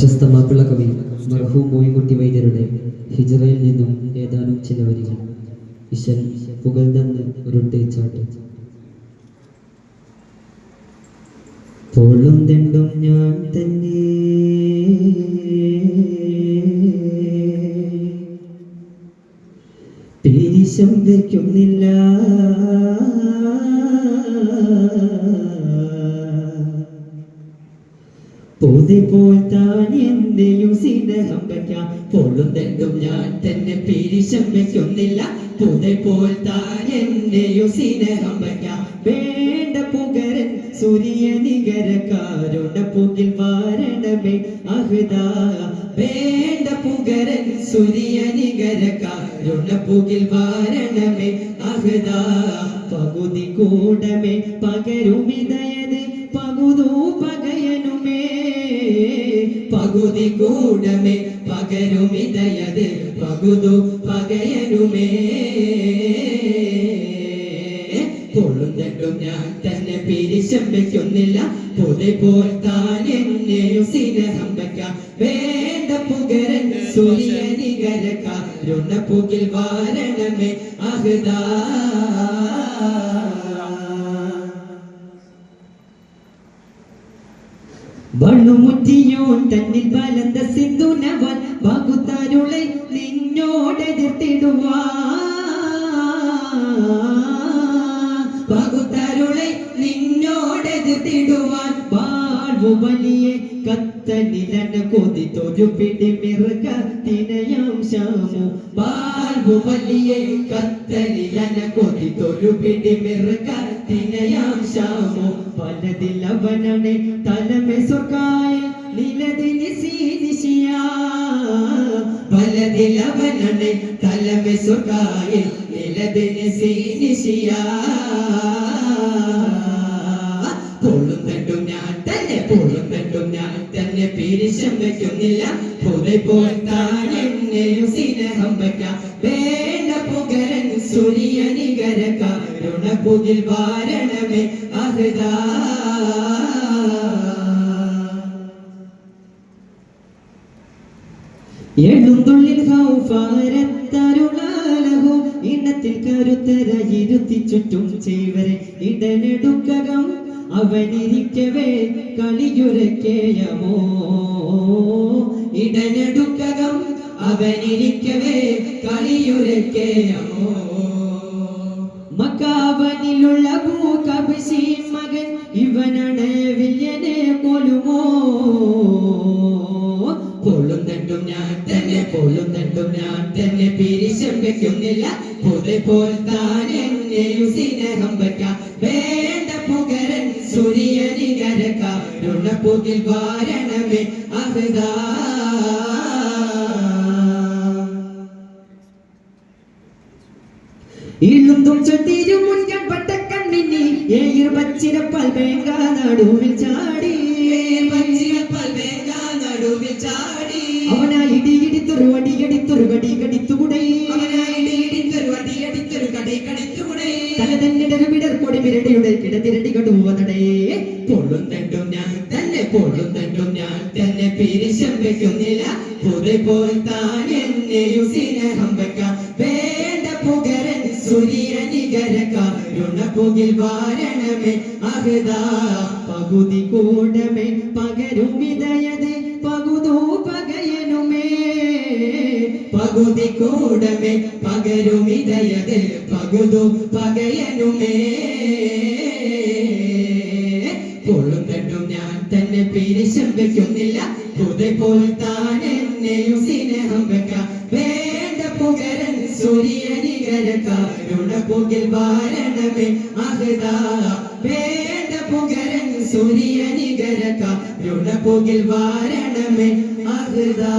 പ്രശസ്ത മാപ്പിള കവി മർഹൂം മോയിൻകുട്ടി വൈദ്യരുടെ ഹിജറയിൽ നിന്നും ഏതാനും ചില വരികൾ. ഇശൻ പുകഴ്ന്നെന്ന് ഉരുട്ടേച്ചാട്ട് തോളും തെണ്ടും ഞാൻ തന്നെ. പിരിശം വയ്ക്കുന്നില്ല പോതിപ്പോൾ താൻ എന്റെയും സ്നേഹം വയ്ക്കാം പോളും തെണ്ടും ഞാൻ തന്നെ പിരിശം വയ്ക്കുന്നില്ല പോതിപ്പോൾ താൻ എന്റെയും സ്നേഹം വയ്ക്കാം വേണ്ട പുകരൻ സൂര്യ നികരക്കാരുടെ പുകിൽ വാരണമേ. അഹ്ദാ വേണ്ട പുകരൻ സൂര്യ നികരക്കാരുടെ പുകിൽ വാരണമേ. അഹ്ദാ പകുതി കൂടമേ. പകരുമിതയത് പകുതി കൂടമേ പകരുമിതയത് പകുതു പകയരുമേ. കൊള്ളുന്നിട്ടും ഞാൻ തന്നെ പിരിശം വെക്കുന്നില്ല പൊതി പോൽ താൻ എന്നെയും സ്നേഹം വെക്കാം വേണ്ട പുകരൻ സൂര്യനികരക്കാരുണ പുകിൽ വാരണമേ അഹ്ദാ. വണ്ണുമുറ്റിയോൻ തന്നിൽ ബലന്ത സിന്ധുനവൻ വകുത്തരുളை നിന്നോടെതിർത്തിടുവാ വാഴ്വു വലിയ കത്തനിലന കൊതിത്തൊരു പിടി മിറുകത്തിനയാം ശാമു വാഴ്വു വലിയ കത്തനിലന കൊതിത്തൊരു പിടി ശ്യാമു. പലതിലവനാണ് തലമെ സ്വർഗായ നിലതിന് സീനിശിയ. പലതിലവനാണ് തലമെ സ്വർഗായ നിലതിന് സീനിശിയ. വെക്കുന്നില്ല വയ്ക്കുന്നില്ല പൊതി പോൽ താൻ എന്നെയും സ്നേഹം വയ്ക്കാം. വേണ്ട പുകരൻ സൂര്യനികരക്കാരുണ പുകിൽ വാരണമേ അഹ്ദാ. എഴുന്തുള്ളിൽ ഹൗഫാരത്തരുളാലഹു ഇണത്തിൽ കരുത്തര ഇരുത്തി ചുറ്റും ചെയ്വരെ. ഇടനെടുക്കകം അവനിരിക്കവേ കളിയുരക്കേയമോ? ഇടനെടുക്കകം അവനിരിക്കവേ കളിയുരക്കേയമോ? മക്കാവനിലുള്ള ഭൂകബിസി മകൻ ഇവനാണ് വില്യനെ കൊല്ലുമോ പൊള്ളും തണ്ടും ഞാൻ തന്നെ പൊള്ളും തണ്ടും ഞാൻ തന്നെ. പിരിശം വെക്കുന്നില്ല താൻ എന്നെയും സ്നേഹം വയ്ക്കാം വേണ്ട പുകരൻ സൂര്യനികരക്കാരുണ പുകിൽ വാരണമേ അഹ്ദാ. ഇളുന്തും ചൊട്ടിരും മുൻകം പട്ട കണ്ണിനി ഏയിർ പച്ചിരപ്പൽ വേങ്ക നടുവിൽ ചാടി. നടുവിൽ ചാടി. അവനാ ഇടി ഇടിത്തൊരു വടി കടിത്തുകുടൈ അവനായി ഇടിത്തൊരു വടിയടിത്തൊരു കടി കടിത്തുകൂടെ തല കൊടി വിരടിയുടെ കിടതിരടി കടുവതടേ പൊള്ളും തണ്ടും ഞാൻ തന്നെ പൊള്ളും ഞാൻ തന്നെ. പിരിശം വെക്കുന്നില്ല പൊതു പോൽ താൻ എന്നെയും സ്നേഹം വെക്കാം. വേണ്ട പുകരൻ സൂര്യനികരക്കാരുണ പുകിൽ വാരണമേ അഹ്ദാ. പകുതി കൂടമേ പകരുമിതയത് പകുതൂ പകയനുമേ. പകുതി കൂടമേ പകരുമിതയത് പകുതു പകയനുമേ. പൊള്ളും തട്ടും ഞാൻ തന്നെ പിരിശം വെക്കുന്നില്ല. പുതി പോൽ താൻ എന്നെയും സ്നേഹം വെക്കാം. വേണ്ട പുകരൻ സൂര്യനികരക്കാരുണ പുകിൽ വാരണമേ അഹ്ദാ. വേണ്ട പുകരൻ സൂര്യനികരക്കാരുണ പുകിൽ വാരണമേ അഹ്ദാ.